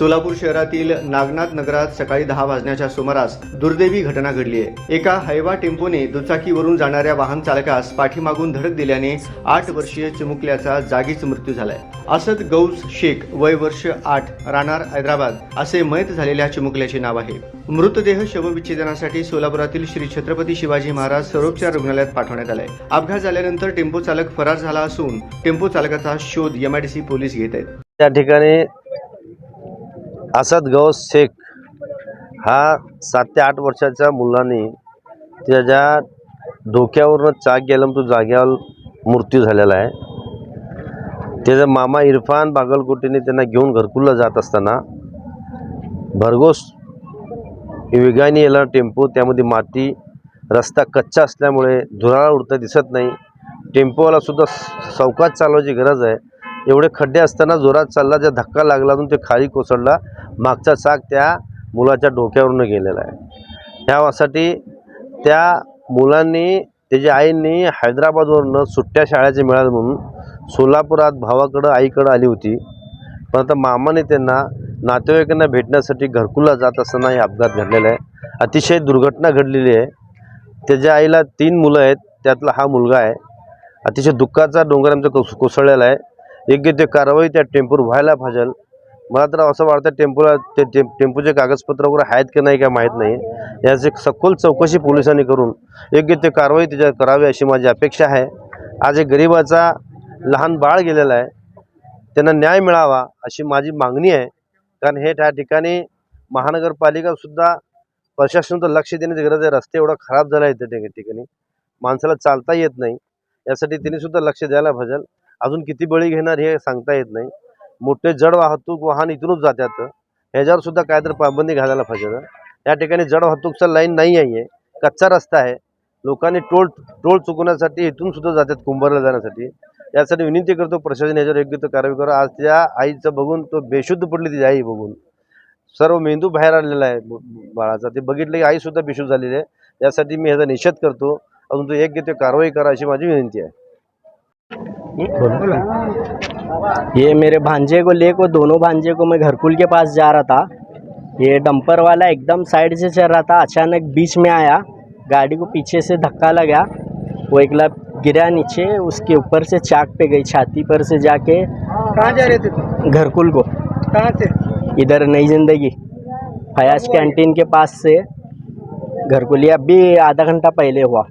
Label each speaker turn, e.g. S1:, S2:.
S1: सोलापूर शहरातील नागनाथ नगरात सकाळी दहा वाजण्याच्या सुमारास दुर्दैवी घटना घडली आहे. एका हैवा टेम्पोने दुचाकीवरून जाणाऱ्या वाहन चालकास पाठीमागून धडक दिल्याने आठ वर्षीय चिमुकल्याचा जागीच मृत्यू झालाय. असद गौस शेख वय वर्ष आठ राहणार हैदराबाद असे मयत झालेल्या चिमुकल्याचे नाव आहे. मृतदेह शवविच्छेदनासाठी सोलापुरातील श्री छत्रपती शिवाजी महाराज सरोपचार रुग्णालयात पाठवण्यात आलाय. अपघात झाल्यानंतर टेम्पो चालक फरार झाला असून टेम्पो चालकाचा शोध एमआयडीसी पोलीस घेत आहेत.
S2: त्या ठिकाणी असद गौस शेख हा सात ते आठ वर्षाच्या मुलाने त्याच्या डोक्यावरनं चाक गेलं तो जाग्यावर मृत्यू झालेला आहे. त्याचा मामा इरफान बागलकोटीने त्यांना घेऊन घरकुलला जात असताना भरघोस वेगाने येणार टेम्पो त्यामध्ये माती रस्ता कच्चा असल्यामुळे धुराळा उडता दिसत नाही. टेम्पोवाला सुद्धा चौकात चालवायची गरज आहे. एवढे खड्डे असताना जोरात चालला त्या धक्का लागला म्हणून ते खाली कोसळला मागचा चाक त्या मुलाच्या डोक्यावरून गेलेला आहे. त्यासाठी त्या मुलांनी त्याच्या आईंनी हैदराबादवरनं सुट्ट्या शाळेचे मिळाले म्हणून सोलापुरात भावाकडं आईकडं आली होती. पण आता मामाने त्यांना नातेवाईकांना भेटण्यासाठी घरकुला जात असताना हे अपघात घडलेला आहे. अतिशय दुर्घटना घडलेली आहे. त्याच्या आईला तीन मुलं आहेत त्यातला हा मुलगा आहे. अतिशय दुःखाचा डोंगर आमचा कोस कोसळलेला आहे. योग्य ते कारवाई त्या टेम्पोवर व्हायला पाहिजेल मला तर असं वाटतं टेम्पोला ते टेम टेम्पोचे कागदपत्र वगैरे आहेत की नाही काय माहीत नाही. याची सखोल चौकशी पोलिसांनी करून योग्य ते कारवाई त्याच्यावर करावी अशी माझी अपेक्षा आहे. आज एक गरिबाचा लहान बाळ गेलेला आहे. त्यांना न्याय मिळावा अशी माझी मागणी आहे. कारण हे त्या ठिकाणी महानगरपालिकासुद्धा प्रशासन तर लक्ष देण्याची गरज आहे. रस्ते एवढा खराब झाला आहे त्या ठिकाणी. माणसाला चालता येत नाही. यासाठी त्यांनीसुद्धा लक्ष द्यायला पाहिजे. अजून किती बळी घेणार हे सांगता येत नाही. मोठे जड वाहतूक वाहन इथूनच जातात ह्याच्यावर सुद्धा काय तर पाबंदी घालायला पाहिजे या ठिकाणी जड वाहतूकचा लाईन नाही आहे. कच्चा रस्ता आहे. लोकांनी टोल टोल चुकवण्यासाठी इथून सुद्धा जातात कुंभारला जाण्यासाठी. यासाठी विनंती करतो प्रशासन याच्यावर योग्य तो कारवाई करा. आज त्या आईचं बघून तो बेशुद्ध पडली तिची आई बघून. सर्व मेंदू बाहेर आलेला आहे बाळाचा. ते बघितलं की आईसुद्धा बेशुद्ध झालेली आहे. यासाठी मी ह्याचा निषेध करतो. अजून तो योग्य ते कारवाई करा अशी माझी विनंती आहे.
S3: ये मेरे भांजे को ले को दोनों भांजे को मैं घरकुल के पास जा रहा था। ये डंपर वाला एकदम साइड से चल रहा था अचानक बीच में आया गाड़ी को पीछे से धक्का लगा वो एक लाख गिरा नीचे उसके ऊपर से चाक पे गई छाती पर से जाके
S4: कहाँ जा रहे थे
S3: घरकुल को।
S4: कहाँ से?
S3: इधर नई ज़िंदगी फयाज कैंटीन के पास से घरकुल अभी आधा घंटा पहले हुआ।